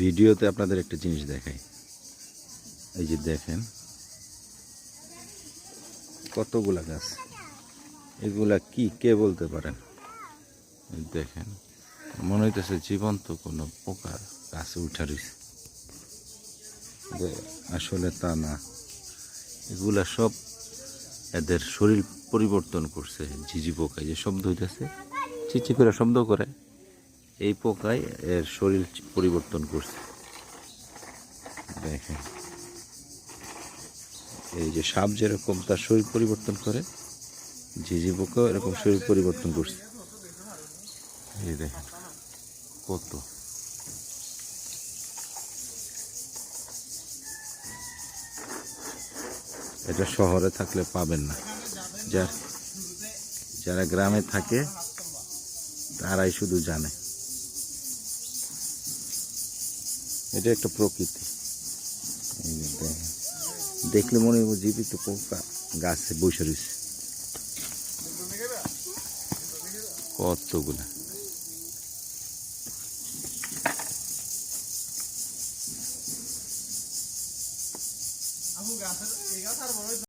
ভিডিওতে আপনাদের একটা জিনিস দেখাই। এই যে দেখেন, কতগুলা গাছ। এগুলা কি, কে বলতে পারেন? দেখেন, মনে হইতেছে জীবন্ত কোনো পোকা গাছে উঠা রয়েছে আসলে তা না। এগুলা সব এদের শরীর পরিবর্তন করছে, ঝিঝি পোকায় যে শব্দ হইতেছে চিচি করে শব্দ করে। এই পোকায় এর শরীর পরিবর্তন করছে। দেখেন। এই যে সাপ যেরকম তার শরীর পরিবর্তন করে, ঝিঝি পোকাও এরকম শরীর পরিবর্তন করছে। এই দেখেন, কত। এটা শহরে থাকলে পাবেন না। যার যারা গ্রামে থাকে, তারাই শুধু জানে। এটা একটা প্রকৃতি। দেখলে মনে হয় জীবিত পোকা গাছে বসে রয়েছে কতগুলা।